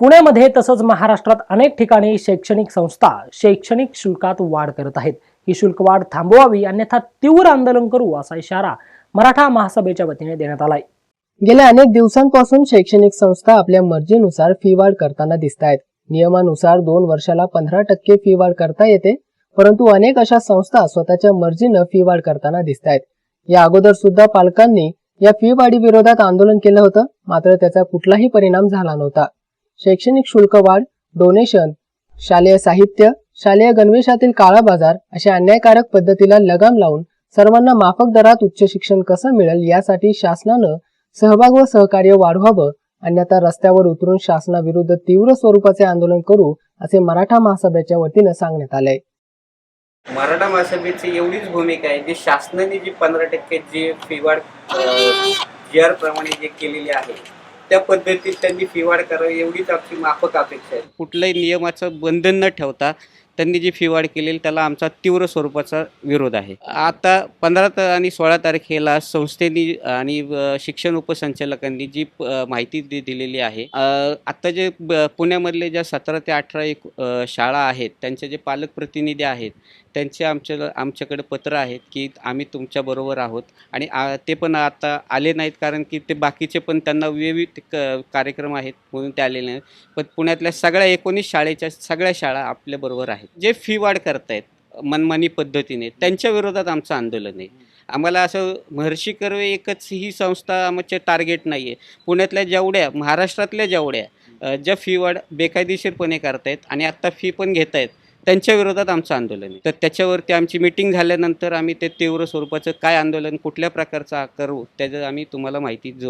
पुण्यामध्ये तसंच महाराष्ट्रात अनेक ठिकाणी शैक्षणिक संस्था शैक्षणिक शुल्कात वाढ करत आहेत. ही शुल्क वाढ थांबवावी अन्यथा तीव्र आंदोलन करू असा इशारा मराठा महासभेच्या वतीने देण्यात आलाय. गेल्या अनेक दिवसांपासून शैक्षणिक संस्था आपल्या मर्जीनुसार फी वाढ करताना दिसत आहेत. नियमानुसार दोन वर्षाला पंधरा टक्के फी वाढ करता येते परंतु अनेक अशा संस्था स्वतःच्या मर्जीनं फी वाढ करताना दिसत आहेत. या अगोदर सुद्धा पालकांनी या फी वाढी विरोधात आंदोलन केलं होतं मात्र त्याचा कुठलाही परिणाम झाला नव्हता. शैक्षणिक शुल्क वाढ डोनेशन शालेय साहित्य शालेय गणवेशातील काळा बाजार अशा अन्यायकारक पद्धतीला लगाम लावून सर्वांना माफक दरात उच्च शिक्षण कसं मिळेल यासाठी शासनानं सहभाग व सहकार्य वाढवावं अन्यथा रस्त्यावर उतरून शासनाविरुद्ध तीव्र स्वरूपाचे आंदोलन करू असे मराठा महासभेच्या वतीनं सांगण्यात आलंय. मराठा महासभेची एवढीच भूमिका आहे जी शासनाने जी पंधरा टक्के जी फी वाढ जी आर प्रमाणे जे केलेली आहे त्या पद्धतीत त्यांनी फी वाढ करावी एवढीच आमची माफक अपेक्षा आहे. कुठल्याही नियमाचं बंधन न ठेवता त्यांनी जी फी वाढ केलेली त्याला आमचा तीव्र स्वरूपाचा विरोध आहे. आता पंधरा आणि सोळा तारखेला संस्थेनी आणि शिक्षण उपसंचालकांनी जी प- माहिती दि- दिलेली आहे आता जे ब- पुण्यामधले ज्या सतरा ते अठरा एक शाळा आहेत त्यांचे जे पालक प्रतिनिधी आहेत त्यांचे आमच्या आमच्याकडे पत्र आहेत की आम्ही तुमच्याबरोबर आहोत आणि आ- ते पण आता आले नाहीत कारण की ते बाकीचे पण त्यांना विविध क- कार्यक्रम आहेत म्हणून ते आलेले नाहीत. पण पुण्यातल्या सगळ्या एकोणीस शाळेच्या सगळ्या शाळा आपल्याबरोबर आहेत. जे फी वाढ करतायत मनमानी पद्धतीने त्यांच्या विरोधात आमचं आंदोलन आहे. आम्हाला असं महर्षी कर्वे एकच ही संस्था आमचे टार्गेट नाही आहे पुण्यातल्या जेवढ्या महाराष्ट्रातल्या जेवढ्या ज्या फी वाढ बेकायदेशीरपणे करतायत आणि आत्ता फी पण घेत आहेत त्यांच्या विरोधात आमचं आंदोलन आहे. तर त्याच्यावरती आमची मिटिंग झाल्यानंतर आम्ही ते तीव्र स्वरूपाचं काय आंदोलन कुठल्या प्रकारचं करू त्याचं आम्ही तुम्हाला माहिती जो